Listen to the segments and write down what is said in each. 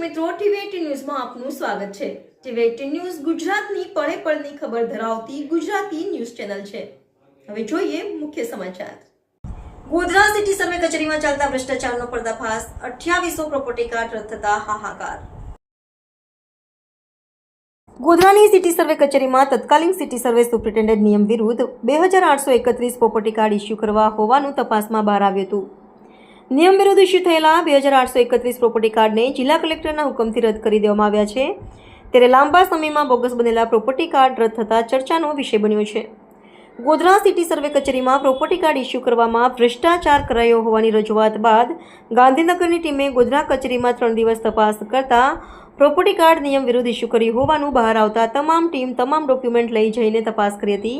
મિત્રો, ટીવી ન્યૂઝમાં આપનું સ્વાગત છે. ટીવી ન્યૂઝ ગુજરાતની પળે પળની ખબર ધરાવતી ગુજરાતી ન્યૂઝ ચેનલ છે. હવે જોઈએ મુખ્ય સમાચાર. ગોધરા સિટી સર્વે કચેરીમાં ચાલતા ભ્રષ્ટાચારનો પર્દાફાશ. અઠ્યાવીસો પ્રોપર્ટી કાર્ડ રદ થતા હાહાકાર. ગોધરાની સિટી સર્વે કચેરીમાં તત્કાલીન સિટી સર્વે સુપ્રિન્ટેન્ડન્ટ નિયમ વિરુદ્ધ બે હજાર આઠસો એકત્રીસ પ્રોપર્ટી કાર્ડ ઇસ્યુ કરવા હોવાનું તપાસમાં બહાર આવ્યું હતું. નિયમ વિરુદ્ધ ઇસ્યુ થયેલા બે હજાર આઠસો એકત્રીસ પ્રોપર્ટી કાર્ડને જિલ્લા કલેક્ટરના હુકમથી રદ કરી દેવામાં આવ્યા છે. ત્યારે લાંબા સમયમાં બોગસ બનેલા પ્રોપર્ટી કાર્ડ રદ થતાં ચર્ચાનો વિષય બન્યો છે. ગોધરા સિટી સર્વે કચેરીમાં પ્રોપર્ટી કાર્ડ ઇસ્યુ કરવામાં ભ્રષ્ટાચાર કરાયો હોવાની રજૂઆત બાદ ગાંધીનગરની ટીમે ગોધરા કચેરીમાં ત્રણ દિવસ તપાસ કરતા પ્રોપર્ટી કાર્ડ નિયમ વિરુદ્ધ ઇસ્યુ કર્યું હોવાનું બહાર આવતા તમામ ટીમ તમામ ડોક્યુમેન્ટ લઈ જઈને તપાસ કરી હતી.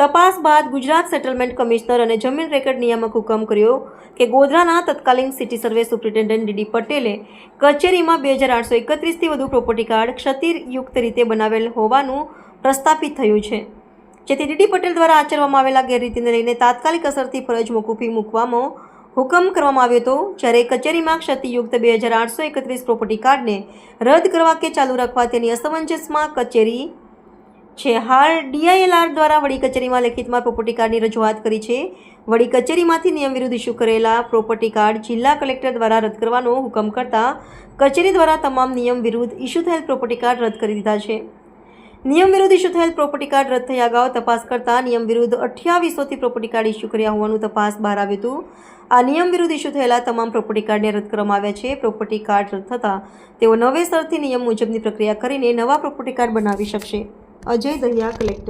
તપાસ બાદ ગુજરાત સેટલમેન્ટ કમિશનર અને જમીન રેકર્ડ નિયામક હુકમ કર્યો કે ગોધરાના તત્કાલીન સિટી સર્વે સુપ્રિન્ટેન્ડન્ટ ડીડી પટેલે કચેરીમાં બે હજાર આઠસો એકત્રીસથી વધુ પ્રોપર્ટી કાર્ડ ક્ષતિયુક્ત રીતે બનાવેલ હોવાનું પ્રસ્થાપિત થયું છે. જેથી ડીડી પટેલ દ્વારા આચરવામાં આવેલા ગેરરીતિને લઈને તાત્કાલિક અસરથી ફરજ મોકૂફી મૂકવામાં હુકમ કરવામાં આવ્યો હતો જ્યારે કચેરીમાં ક્ષતિયુક્ત બે હજાર આઠસો એકત્રીસ પ્રોપર્ટી કાર્ડને રદ કરવા કે ચાલુ રાખવા તેની અસમંજસમાં કચેરી છે. હાલ ડીઆઈએલઆર દ્વારા વડી કચેરીમાં લેખિતમાં પ્રોપર્ટી કાર્ડની રજૂઆત કરી છે. વડી કચેરીમાંથી નિયમ વિરુદ્ધ ઇસ્યુ કરેલા પ્રોપર્ટી કાર્ડ જિલ્લા કલેક્ટર દ્વારા રદ કરવાનો હુકમ કરતા કચેરી દ્વારા તમામ નિયમ વિરુદ્ધ ઇસ્યુ થયેલ પ્રોપર્ટી કાર્ડ રદ કરી દીધા છે. નિયમ વિરુદ્ધ ઇસ્યુ થયેલ પ્રોપર્ટી કાર્ડ રદ થયા અગાઉ તપાસ કરતા નિયમ વિરુદ્ધ અઠ્યાવીસોથી પ્રોપર્ટી કાર્ડ ઇસ્યુ કર્યા હોવાનું તપાસ બહાર આવ્યું હતું. આ નિયમ વિરુદ્ધ ઇસ્યુ થયેલા તમામ પ્રોપર્ટી કાર્ડને રદ કરવામાં આવ્યા છે. પ્રોપર્ટી કાર્ડ રદ થતાં તેઓ નવેસરથી નિયમ મુજબની પ્રક્રિયા કરીને નવા પ્રોપર્ટી કાર્ડ બનાવી શકશે. અજય દહિયા કલેક્ટર